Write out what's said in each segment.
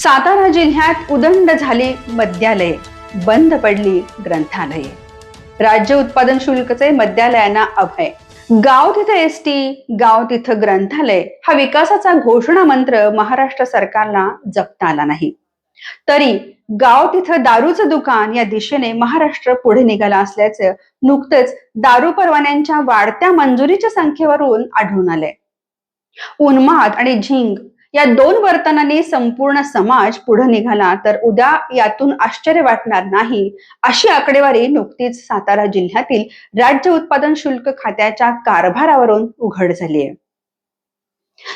सातारा जिल्ह्यात उदंड झाली मद्यालये बंद पडली ग्रंथालये. राज्य उत्पादन शुल्कचे मद्यालयांना अभय. गाव तिथं एस टी गाव तिथं ग्रंथालय हा विकासाचा घोषणा मंत्र महाराष्ट्र सरकारला जपता आला नाही. तरी गाव तिथं दारूचं दुकान या दिशेने महाराष्ट्र पुढे निघाला असल्याचं नुकतंच दारू परवान्यांच्या वाढत्या मंजुरीच्या संख्येवरून आढळून आलंय. उन्माद आणि झिंग या दोन वर्तनाने संपूर्ण समाज पुढे निघाला तर उद्या यातून आश्चर्य वाटणार नाही अशी आकडेवारी नुकतीच सातारा जिल्ह्यातील राज्य उत्पादन शुल्क खात्याच्या कारभारावरून उघड झाली आहे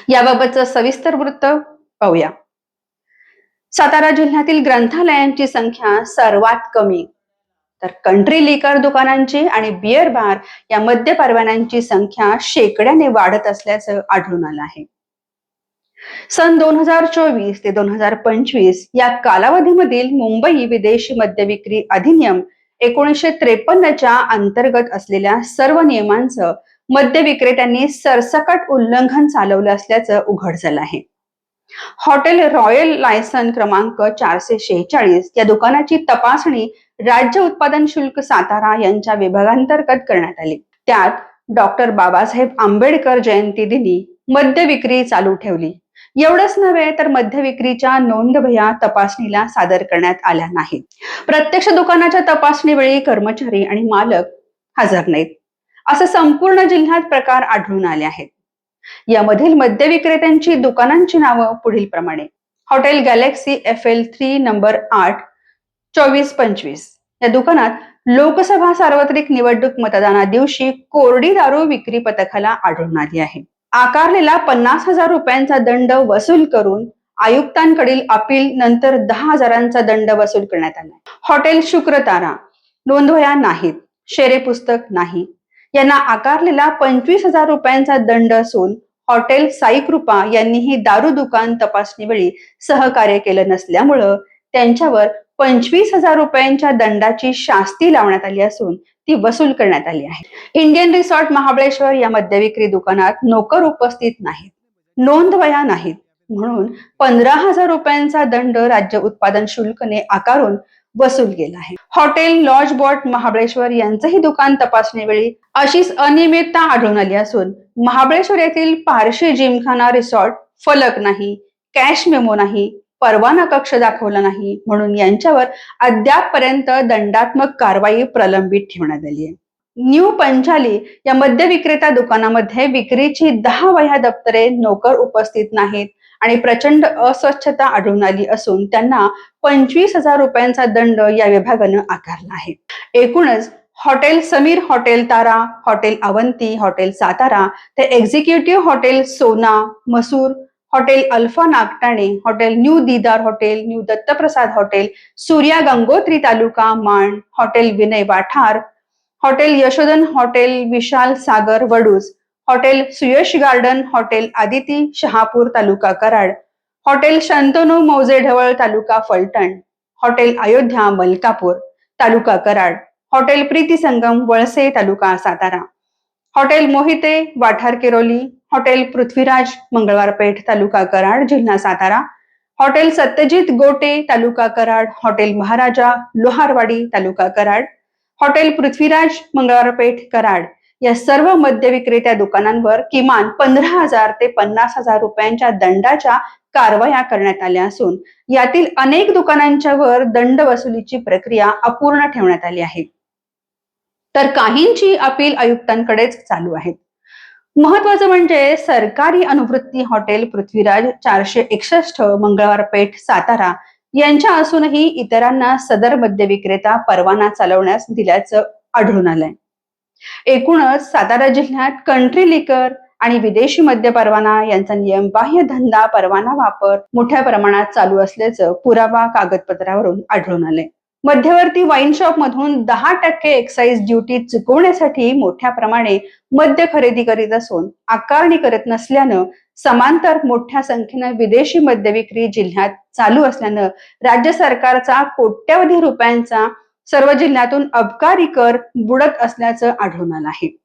याबाबतचं सविस्तर वृत्त पाहूया. सातारा जिल्ह्यातील ग्रंथालयांची संख्या सर्वात कमी तर कंट्री लिकर दुकानांची आणि बियर बार या मद्य परवान्यांची संख्या शेकड्याने वाढत असल्याचं आढळून आलं आहे. सन दोन हजार चोवीस ते दोन हजार पंचवीस या कालावधीमधील मुंबई विदेशी मद्य विक्री अधिनियम एकोणीसशे त्रेपन्नच्या अंतर्गत असलेल्या सर्व नियमांचं मद्य विक्रेत्यांनी सरसकट उल्लंघन चालवलं असल्याचं उघड झालं आहे. हॉटेल रॉयल लायसन क्रमांक चारशे शेहेचाळीस या दुकानाची तपासणी राज्य उत्पादन शुल्क सातारा यांच्या विभागांतर्गत करण्यात आली. त्यात डॉक्टर बाबासाहेब आंबेडकर जयंती दिनी मद्य विक्री चालू ठेवली. एवढंच नव्हे तर मद्य विक्रीच्या नोंदभया तपासणीला सादर करण्यात आल्या नाहीत. प्रत्यक्ष दुकानाच्या तपासणीवेळी कर्मचारी आणि मालक हजर नाहीत. असं संपूर्ण जिल्ह्यात प्रकार आढळून आले आहेत. यामधील मद्य विक्रेत्यांची दुकानांची नावं पुढील प्रमाणे. Hotel galaxy F L three number आठ चोवीस पंचवीस. या दुकानात लोकसभा सार्वत्रिक निवडणूक मतदाना दिवशी कोरडी दारू विक्री पथकाला आढळून आली आहे. आकारलेला पन्नास हजार रुपयांचा दंड वसूल करून आयुक्तांकडील अपील नंतर दहा हजारांचा दंड वसूल करण्यात आला. हॉटेल शुक्रतारा नोंदवया नाहीत शेरे पुस्तक नाही. यांना आकारलेला पंचवीस हजार रुपयांचा दंड असून हॉटेल साईकृपा यांनीही दारू दुकान तपासणी वेळी सहकार्य केलं नसल्यामुळं त्यांच्यावर पंचवीस हजार रुपयांच्या दंडाची शास्ती लावण्यात आली असून ती वसूल करण्यात आली आहे. इंडियन रिसॉर्ट महाबळेश्वर या मद्यविक्री दुकानात नोकर उपस्थित नाहीत. नोंदवया नाहीत. म्हणून पंधरा हजार रुपयांचा दंड राज्य उत्पादन शुल्कने आकारून वसूल गेला आहे. हॉटेल लॉज बॉट महाबळेश्वर यांचंही दुकान तपासणीवेळी अशीच अनियमितता आढळून आली असून महाबळेश्वर येथील पारशी जिमखाना रिसॉर्ट फलक नाही कॅश मेमो नाही परवाना कक्ष दाखवला नाही म्हणून यांच्यावर अद्यापपर्यंत दंडात्मक कारवाई प्रलंबित ठेवण्यात आली आहे. न्यू पंचाली या मद्य विक्रेता दुकानामध्ये विक्रीची दहा वह्या दप्तरे नोकर उपस्थित नाहीत आणि प्रचंड अस्वच्छता आढळून आली असून त्यांना पंचवीस हजार रुपयांचा दंड या विभागानं आकारला आहे. एकूणच hotel Sameer hotel Tara hotel Avanti hotel Satara ते executive hotel Sona Masur hotel alpha Nagthane hotel new Didar hotel new Dattaprasad hotel Surya Gangotri taluka Maan hotel Vinay Wathar hotel Yashodhan hotel Vishal Sagar Vaduj hotel Suyash garden hotel Aditi Shahapur taluka Karad hotel Shantanu मौजे Dhaval taluka Phaltan hotel Ayodhya Malkapur taluka Karad hotel Preeti Sangam Valse taluka Satara hotel Mohite Wathar Keroli hotel Prithviraj Mangalwar Peth taluka Karad जिल्हा Satara. Hotel Satyajit Gote taluka Karad. Hotel Maharaja Loharwadi taluka Karad. Hotel Prithviraj Mangalwarpeth Karad. या सर्व मद्य विक्रेत्या दुकानांवर किमान पंधरा हजार ते पन्नास हजार रुपयांच्या दंडाच्या कारवाया करण्यात आल्या असून यातील अनेक दुकानांच्या वर दंड वसुलीची प्रक्रिया अपूर्ण ठेवण्यात आली आहे. तर काहींची अपील आयुक्तांकडेच चालू आहेत. महत्वाचं म्हणजे सरकारी अनुवृत्ती हॉटेल पृथ्वीराज चारशे एकसष्ट मंगळवार पेठ सातारा यांच्या असूनही इतरांना सदर मद्य विक्रेता परवाना चालवण्यास दिल्याचं आढळून आलंय. एकूणच सातारा जिल्ह्यात कंट्री लिकर आणि विदेशी मद्य परवाना यांचा नियम बाह्य धंदा परवाना वापर मोठ्या प्रमाणात चालू असल्याचं पुरावा कागदपत्रावरून आढळून आले मध्यवर्ती वाईन शॉप मधून दहा टक्के एक्साईज ड्युटी चुकवण्यासाठी मोठ्या प्रमाणे मद्य खरेदी करीत असून आकारणी करत नसल्यानं समांतर मोठ्या संख्येनं विदेशी मद्य विक्री जिल्ह्यात चालू असल्यानं राज्य सरकारचा कोट्यवधी रुपयांचा सर्व जिल्ह्यातून अबकारी कर बुडत असल्याचं आढळून आलं आहे.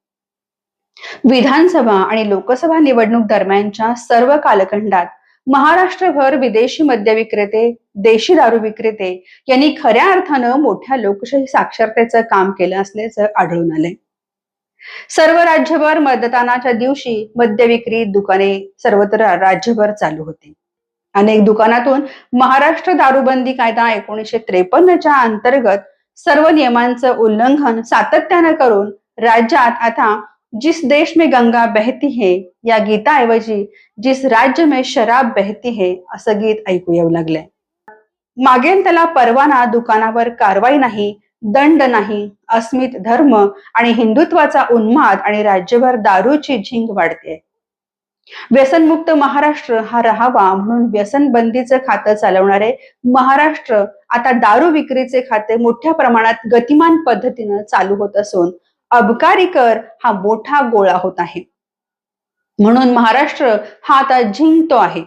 विधानसभा आणि लोकसभा निवडणूक दरम्यानच्या सर्व कालखंडात महाराष्ट्रभर विदेशी मद्य विक्रेते देशी दारू विक्रेते यांनी खऱ्या अर्थानं मोठ्या लोकशाही साक्षरतेचं काम केलं असल्याचं आढळून आलंय. सर्व राज्यभर मतदानाच्या दिवशी मद्य विक्री दुकाने सर्वत्र राज्यभर चालू होती. अनेक दुकानातून महाराष्ट्र दारूबंदी कायदा एकोणीशे त्रेपन्नच्या अंतर्गत सर्व नियमांचं उल्लंघन सातत्यानं करून राज्यात आता जिस देश में गंगा बहती है या गीताऐवजी जिस राज्य में शराब बहती है असं गीत ऐकू येऊ लागलंय. मागेल त्याला परवाना दुकानावर कारवाई नाही दंड नाही अस्मित धर्म आणि हिंदुत्वाचा उन्माद आणि राज्यभर दारूची झिंग वाढते व्यसनमुक्त महाराष्ट्र हा राहावा म्हणून व्यसन बंदीचं खातं चालवणारे महाराष्ट्र आता दारू विक्रीचे खाते मोठ्या प्रमाणात गतिमान पद्धतीनं चालू होत असून अबकारी कर हा मोठा गोळा होत आहे. म्हणून महाराष्ट्र हा आता जिंकतो आहे.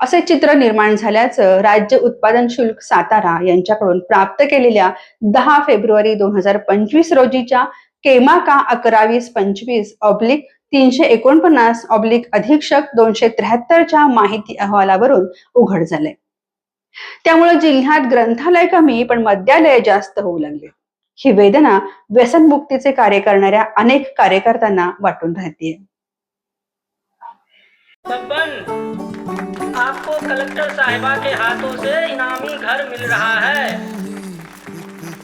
असे चित्र निर्माण झाल्याचं राज्य उत्पादन शुल्क सातारा यांच्याकडून प्राप्त केलेल्या दहा फेब्रुवारी दोन हजार पंचवीस रोजीच्या केमाका अकरावीस पंचवीस ऑब्लिक तीनशे एकोणपन्नास ऑब्लिक अधीक्षक दोनशे त्र्याहत्तरच्या माहिती अहवालावरून उघड झाले. त्यामुळे जिल्ह्यात ग्रंथालय कमी पण मद्यालय जास्त होऊ लागले. ही वेदना व्यसनमुक्तीचे कार्य करणाऱ्या अनेक कार्यकर्त्यांना वाटून राहते आपको कलेक्टर साहिबा के हाथों से इनामी घर मिल रहा है।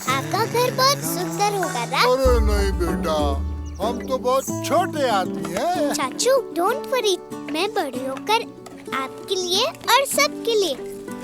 आपका घर बहुत सुंदर होगा ना? अरे नहीं बेटा हम तो बहुत छोटे आदमी हैं। चाचू डोंट वरी मैं बड़ी होकर आपके लिए और सबके लिए